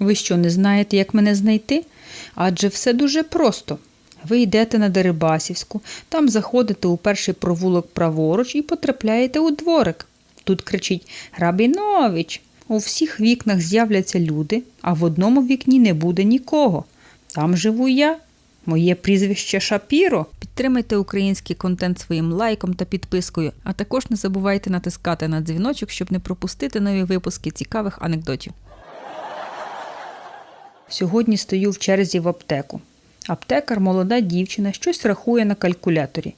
Ви що, не знаєте, як мене знайти? Адже все дуже просто. Ви йдете на Дерибасівську, там заходите у перший провулок праворуч і потрапляєте у дворик. Тут кричить Рабінович. У всіх вікнах з'являться люди, а в одному вікні не буде нікого. Там живу я. Моє прізвище Шапіро. Підтримайте український контент своїм лайком та підпискою, а також не забувайте натискати на дзвіночок, щоб не пропустити нові випуски цікавих анекдотів. Сьогодні стою в черзі в аптеку. Аптекар, молода дівчина, щось рахує на калькуляторі.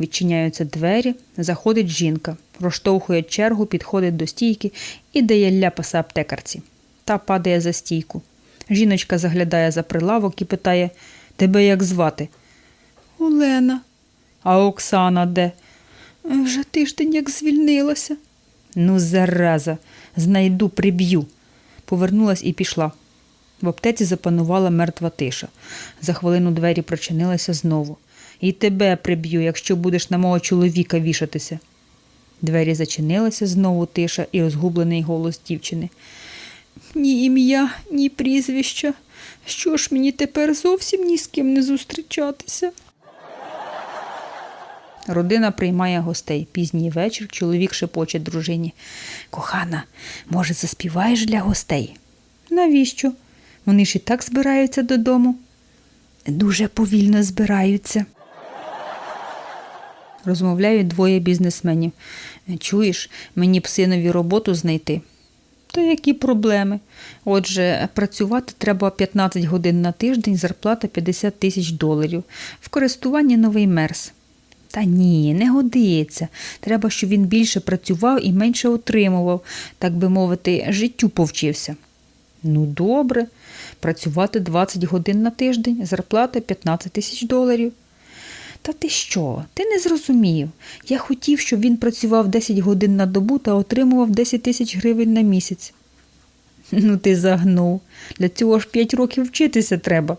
Відчиняються двері, заходить жінка, розштовхує чергу, підходить до стійки і дає ляпаса аптекарці. Та падає за стійку. Жіночка заглядає за прилавок і питає: Тебе як звати? Олена. А Оксана де? Вже тиждень як звільнилася. Ну, зараза, знайду, приб'ю. Повернулась і пішла. В аптеці запанувала мертва тиша. За хвилину двері прочинилися знову. І тебе приб'ю, якщо будеш на мого чоловіка вішатися. Двері зачинилися знову тиша і розгублений голос дівчини. Ні ім'я, ні прізвища. Що ж мені тепер зовсім ні з ким не зустрічатися? Родина приймає гостей. Пізній вечір чоловік шепоче дружині. Кохана, може, заспіваєш для гостей? Навіщо? Вони ж і так збираються додому. Дуже повільно збираються. Розмовляють двоє бізнесменів. Чуєш, мені б синові роботу знайти. То які проблеми? Отже, працювати треба 15 годин на тиждень, зарплата 50 тисяч доларів. В користуванні новий мерс. Та ні, не годиться. Треба, щоб він більше працював і менше отримував, так би мовити, життю повчився. Ну, добре, працювати 20 годин на тиждень, зарплата 15 тисяч доларів. Та ти що? Ти не зрозумів. Я хотів, щоб він працював 10 годин на добу та отримував 10 тисяч гривень на місяць. Ну, ти загнув. Для цього ж 5 років вчитися треба.